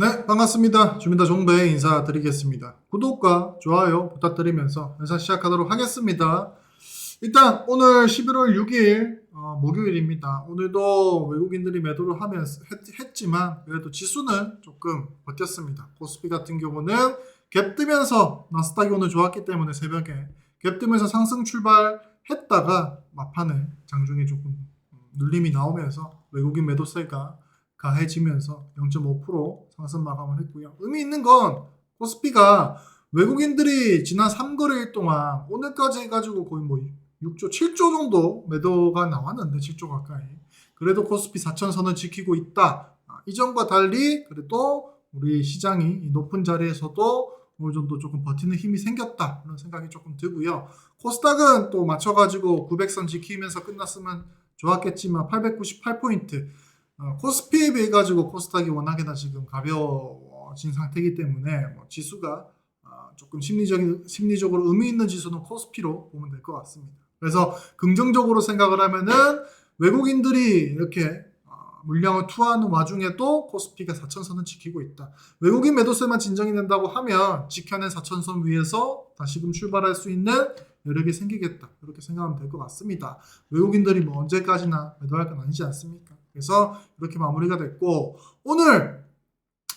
네, 반갑습니다. 주민다 종배 인사드리겠습니다. 구독과 좋아요 부탁드리면서 회사 시작하도록 하겠습니다. 일단 오늘 11월 6일 어, 목요일입니다. 오늘도 외국인들이 매도를 하면서 했, 지만 그래도 지수는 조금 버텼습니다. 코스피 같은 경우는 갭 뜨면서 나스닥이 오늘 좋았기 때문에 새벽에 갭 뜨면서 상승 출발했다가 막판에 장중에 조금 눌림이 나오면서 외국인 매도세가 가해지면서 0.5% 상승 마감을 했고요. 의미 있는 건 코스피가 외국인들이 지난 3거래일 동안 오늘까지 해가지고 거의 뭐 6조, 7조 정도 매도가 나왔는데 7조 가까이. 그래도 코스피 4천 선을 지키고 있다. 아, 이전과 달리 그래도 우리 시장이 이 높은 자리에서도 어느 정도 조금 버티는 힘이 생겼다. 그런 생각이 조금 들고요. 코스닥은 또 맞춰가지고 900선 지키면서 끝났으면 좋았겠지만 898포인트. 어, 코스피에 비해 가지고 코스닥이 워낙에나 지금 가벼워진 상태이기 때문에 뭐 지수가 아, 조금 심리적인 심리적으로 의미 있는 지수는 코스피로 보면 될 것 같습니다. 그래서 긍정적으로 생각을 하면은 외국인들이 이렇게 아, 물량을 투하하는 와중에도 코스피가 4천선을 지키고 있다. 외국인 매도세만 진정이 된다고 하면 지켜낸 4천선 위에서 다시금 출발할 수 있는 여력이 생기겠다. 이렇게 생각하면 될 것 같습니다. 외국인들이 뭐 언제까지나 매도할 건 아니지 않습니까? 그래서 이렇게 마무리가 됐고 오늘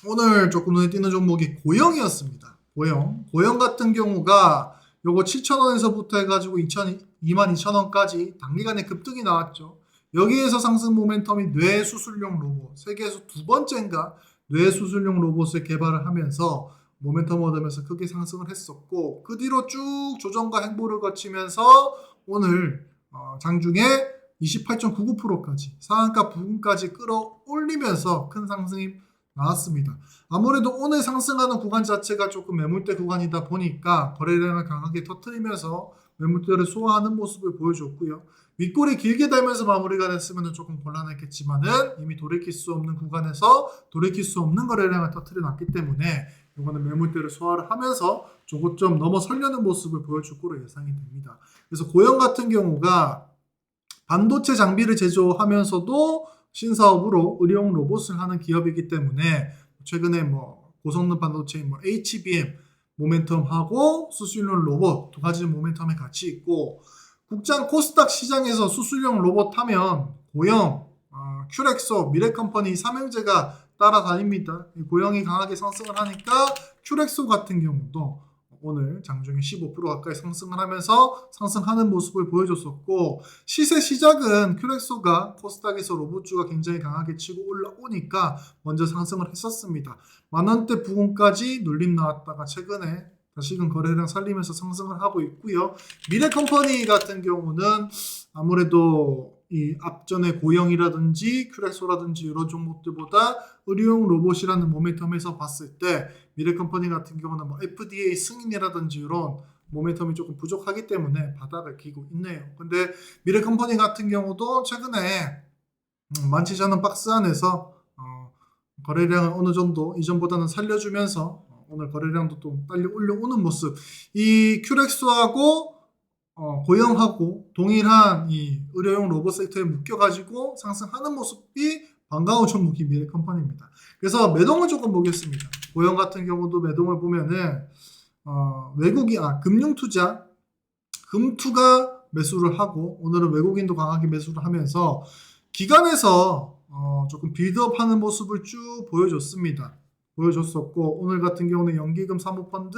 오늘 조금 눈에 띄는 종목이 고영이었습니다. 고영. 고영 같은 경우가 요거 7,000원에서부터 해가지고 2,000, 22,000원까지 단기간에 급등이 나왔죠. 여기에서 상승 모멘텀이 뇌 수술용 로봇, 세계에서 두 번째인가 뇌 수술용 로봇을 개발을 하면서 모멘텀 얻으면서 크게 상승을 했었고 그 뒤로 쭉 조정과 행보를 거치면서 오늘 어, 장중에 28.99%까지 상한가 부근까지 끌어올리면서 큰 상승이 나왔습니다. 아무래도 오늘 상승하는 구간 자체가 조금 매물대 구간이다 보니까 거래량을 강하게 터트리면서 매물대를 소화하는 모습을 보여줬고요. 윗골이 길게 달면서 마무리가 됐으면 조금 곤란했겠지만은 이미 돌이킬 수 없는 구간에서 돌이킬 수 없는 거래량을 터트려 놨기 때문에 이거는 매물대를 소화를 하면서 조금 좀 넘어서려는 모습을 보여줄 거로 예상이 됩니다. 그래서 고영 같은 경우가 반도체 장비를 제조하면서도 신사업으로 의료용 로봇을 하는 기업이기 때문에 최근에 뭐 고성능 반도체인 뭐 HBM 모멘텀하고 수술용 로봇 두 가지 모멘텀에 같이 있고 국장 코스닥 시장에서 수술용 로봇 하면 고영, 어, 큐렉소, 미래컴퍼니 삼형제가 따라다닙니다. 이 고영이 강하게 상승을 하니까 큐렉소 같은 경우도 오늘 장중에 15% 가까이 상승을 하면서 상승하는 모습을 보여줬었고 시세 시작은 큐렉소가 코스닥에서 로봇주가 굉장히 강하게 치고 올라오니까 먼저 상승을 했었습니다. 만원대 부근까지 눌림 나왔다가 최근에 다시금 거래량 살리면서 상승을 하고 있고요. 미래컴퍼니 같은 경우는 아무래도 이 앞전에 고영이라든지 큐렉소라든지 이런 종목들보다 의료용 로봇이라는 모멘텀에서 봤을 때 미래컴퍼니 같은 경우는 뭐 FDA 승인이라든지 이런 모멘텀이 조금 부족하기 때문에 바닥을 기고 있네요. 근데 미래컴퍼니 같은 경우도 최근에 음, 많지 않은 박스 안에서 어, 거래량을 어느 정도 이전보다는 살려주면서 어, 오늘 거래량도 또 빨리 올려오는 모습. 이 큐렉스하고 어, 고영하고 동일한 이 의료용 로봇 섹터에 묶여가지고 상승하는 모습이 반가운 종목이 미래 컴퍼니입니다. 그래서 매동을 조금 보겠습니다. 고영 같은 경우도 매동을 보면은 어, 외국이 아 금융 투자 금투가 매수를 하고 오늘은 외국인도 강하게 매수를 하면서 기관에서 어, 조금 빌드업하는 모습을 쭉 보여줬습니다. 보여줬었고 오늘 같은 경우는 연기금 사모펀드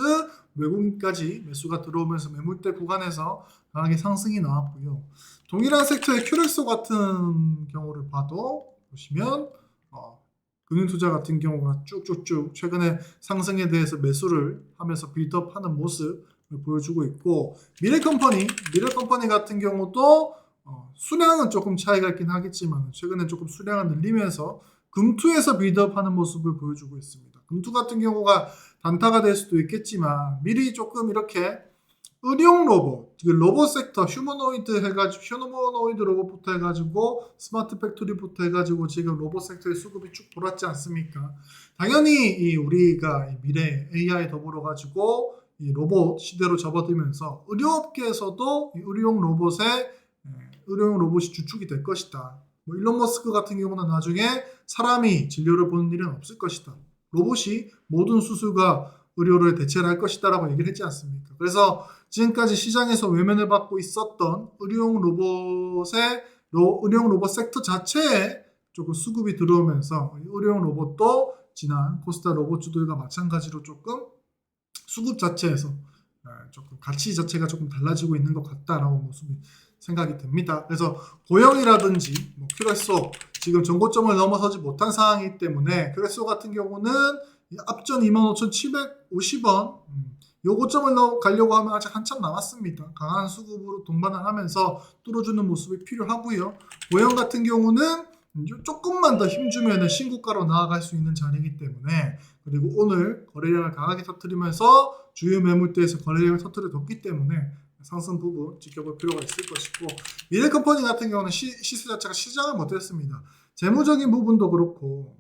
외국인까지 매수가 들어오면서 매물대 구간에서 강하게 상승이 나왔고요. 동일한 섹터의 큐렉소 같은 경우를 봐도 보시면 어, 금융투자 같은 경우가 쭉쭉쭉 최근에 상승에 대해서 매수를 하면서 빌드업하는 모습을 보여주고 있고 미래컴퍼니 미래컴퍼니 같은 경우도 어, 수량은 조금 차이가 있긴 하겠지만 최근에 조금 수량을 늘리면서 금투에서 빌드업하는 모습을 보여주고 있습니다. 금투 같은 경우가 단타가 될 수도 있겠지만 미리 조금 이렇게 의용 로봇, 그 로봇 섹터, 휴머노이드 해가지고, 휴머노이드 로봇부터 해가지고, 스마트 팩토리부터 해가지고, 지금 로봇 섹터의 수급이 쭉 돌았지 않습니까? 당연히 우리가 미래 AI 더불어 가지고 이 로봇 시대로 접어들면서 의료업계에서도 의료용 로봇의 예, 의료용 로봇이 주축이 될 것이다. 뭐 일론 머스크 같은 경우는 나중에 사람이 진료를 보는 일은 없을 것이다. 로봇이 모든 수술과 의료를 대체를 할 것이다라고 얘기를 했지 않습니까? 그래서 지금까지 시장에서 외면을 받고 있었던 의료용 로봇의 로- 의료용 로봇 섹터 자체에 조금 수급이 들어오면서 의료용 로봇도 지난 코스타 로봇주들과 마찬가지로 조금 수급 자체에서 아, 조금 가치 자체가 조금 달라지고 있는 것 같다라고 모습이 생각이 됩니다. 그래서 고영이라든지 뭐 큐레소 지금 전고점을 넘어서지 못한 상황이기 때문에 큐레소 같은 경우는 이 앞전 25,750원 음, 요 고점을 넣어 가려고 하면 아직 한참 남았습니다. 강한 수급으로 동반을 하면서 뚫어주는 모습이 필요하고요. 고영 같은 경우는 요- 조금만 더 힘주면 신고가로 나아갈 수 있는 자리이기 때문에 그리고 오늘 거래량을 강하게 터뜨리면서 주요 매물대에서 거래량을 터뜨려뒀기 때문에 상승 부분 지켜볼 필요가 있을 것이고 미래컴퍼니 같은 경우는 시, 시세 자체가 시장을 못했습니다. 재무적인 부분도 그렇고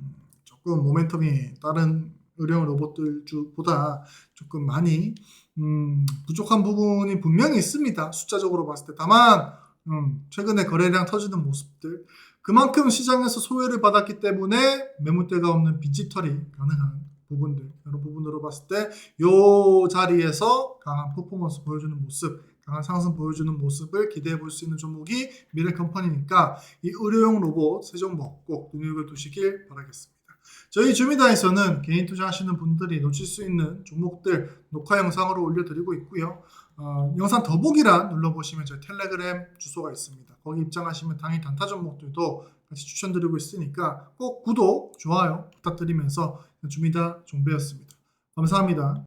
음, 조금 모멘텀이 다른 의료용 로봇들보다 조금 많이 음, 부족한 부분이 분명히 있습니다. 숫자적으로 봤을 때 다만 음, 최근에 거래량 터지는 모습들 그만큼 시장에서 소외를 받았기 때문에 매물대가 없는 빈집털이 가능한 부분들 이런 부분으로 봤을 때 이 자리에서 강한 퍼포먼스 보여주는 모습 강한 상승 보여주는 모습을 기대해 볼 수 있는 종목이 미래 컴퍼니니까 이 의료용 로봇 세 종목 꼭 눈여겨 두시길 바라겠습니다. 저희 주미다에서는 개인 투자하시는 분들이 놓칠 수 있는 종목들 녹화 영상으로 올려드리고 있고요. 어, 영상 더보기란 눌러보시면 저희 텔레그램 주소가 있습니다. 거기 입장하시면 당일 단타 종목들도 같이 추천드리고 있으니까 꼭 구독, 좋아요 부탁드리면서 주미다 종배였습니다. 감사합니다.